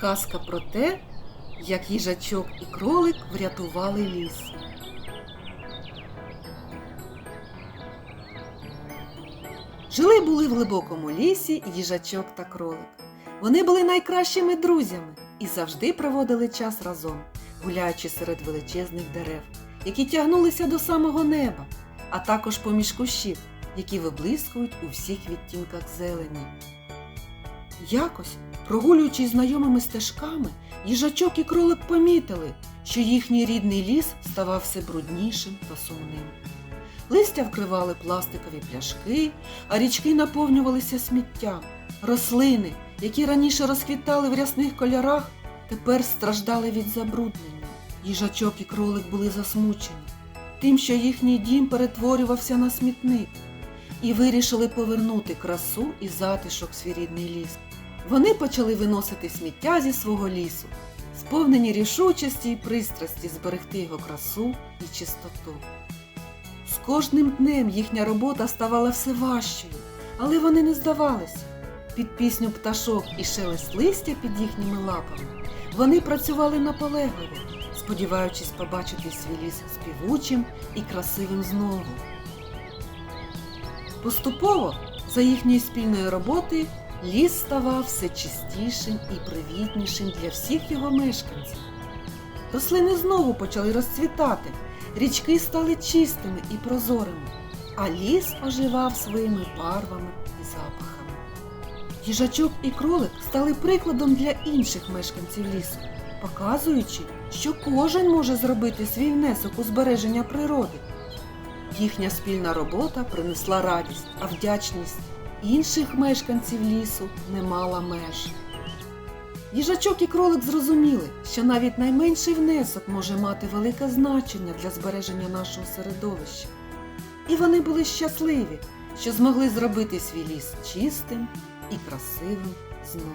Казка про те, як їжачок і кролик врятували ліс. Жили були в глибокому лісі їжачок та кролик. Вони були найкращими друзями і завжди проводили час разом, гуляючи серед величезних дерев, які тягнулися до самого неба, а також поміж кущів, які виблискують у всіх відтінках зелені. Якось, прогулюючись знайомими стежками, їжачок і кролик помітили, що їхній рідний ліс ставав все бруднішим та сумним. Листя вкривали пластикові пляшки, а річки наповнювалися сміттям. Рослини, які раніше розквітали в рясних кольорах, тепер страждали від забруднення. Їжачок і кролик були засмучені тим, що їхній дім перетворювався на смітник, і вирішили повернути красу і затишок в свій рідний ліс. Вони почали виносити сміття зі свого лісу, сповнені рішучості і пристрасті зберегти його красу і чистоту. З кожним днем їхня робота ставала все важчою, але вони не здавалися. Під пісню пташок і шелест листя під їхніми лапами вони працювали наполегливо, сподіваючись побачити свій ліс співучим і красивим знову. Поступово, за їхньої спільної роботи, ліс ставав все чистішим і привітнішим для всіх його мешканців. Рослини знову почали розцвітати, річки стали чистими і прозорими, а ліс оживав своїми барвами і запахами. Їжачок і кролик стали прикладом для інших мешканців лісу, показуючи, що кожен може зробити свій внесок у збереження природи. Їхня спільна робота принесла радість, а вдячність інших мешканців лісу не мала меж. Їжачок і кролик зрозуміли, що навіть найменший внесок може мати велике значення для збереження нашого середовища. І вони були щасливі, що змогли зробити свій ліс чистим і красивим знову.